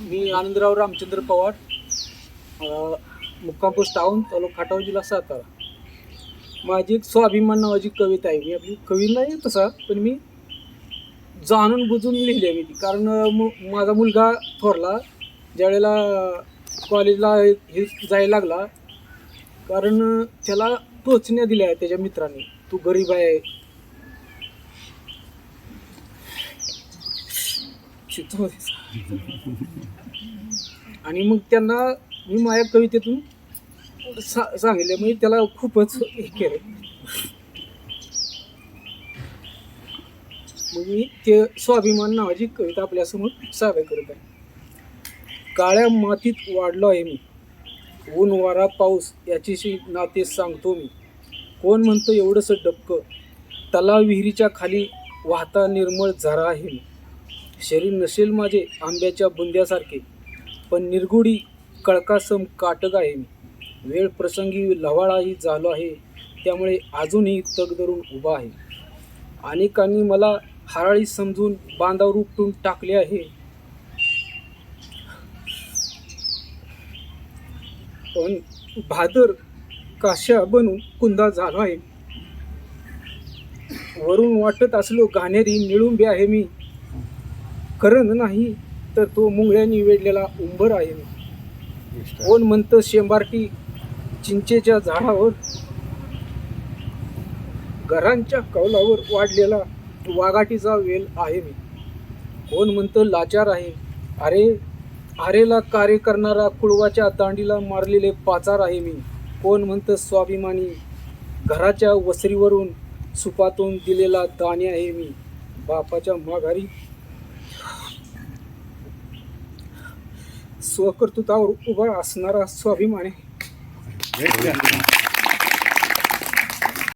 मी आनंदराव रामचंद्र पवार अ, मुक्काम post town तालुका खटाव जिल्हा सातारा. माझी एक स्वाभिमान नावाची कविता आहे. मी आपली कवी नाही तसा पण मी जाणून बुजून लिहिली आहे मी ती. कारण मु- माझा मुलगा थोरला ज्यावेळेला कॉलेजला हे जायला लागला कारण त्याला टोचण्या दिल्या आहेत त्याच्या मित्रांनी. तू गरीब आहे चित्र हो. आणि मग त्यांना मी माझ्या कवितेतून सा सांगितलं. म्हणजे त्याला खूपच हे केलं. मग मी ते स्वाभिमान नावाची कविता आपल्यासमोर सादर करत आहे. काळ्या मातीत वाढलो आहे मी. ऊन वारा पाऊस याच्याशी नाते सांगतो मी. कोण म्हणतो एवढंसं डबकं? तलाव विहिरीच्या खाली वाहता निर्मळ झरा आहे मी. शरीर नसेल माझे आंब्याच्या बुंद्यासारखे पण निर्गुडी कळकासम काटक आहे मी. वेळ प्रसंगी लवाळाही झालो आहे त्यामुळे अजूनही तग धरून उभा आहे. अनेकांनी मला हराळी समजून बांधावर उपटून टाकले आहे. पण भादर काशा बनून कुंदा झालो आहे. वरून वाटत असलो घाणेरी निळुंबे आहे मी. करंद नाही तर तो मुंगळ्यानी वेढलेला उंबर आहे. मी कोण म्हणतं शेंबारटी चिंचेच्या झाडावर घरांच्या कौलावर वाढलेला वाघाटीचा वेल आहे मी. कोण म्हणतं लाचार आहे अरे आरेला कार्य करणारा कुळवाच्या दांडीला मारलेले पाचार आहे मी. कोण म्हणतं स्वाभिमानी घराच्या वसरीवरून सुपातून दिलेला दाणे आहे मी. बापाच्या माघारी स्वकर्तृत्वावर उभा असणारा स्वाभिमान. आहे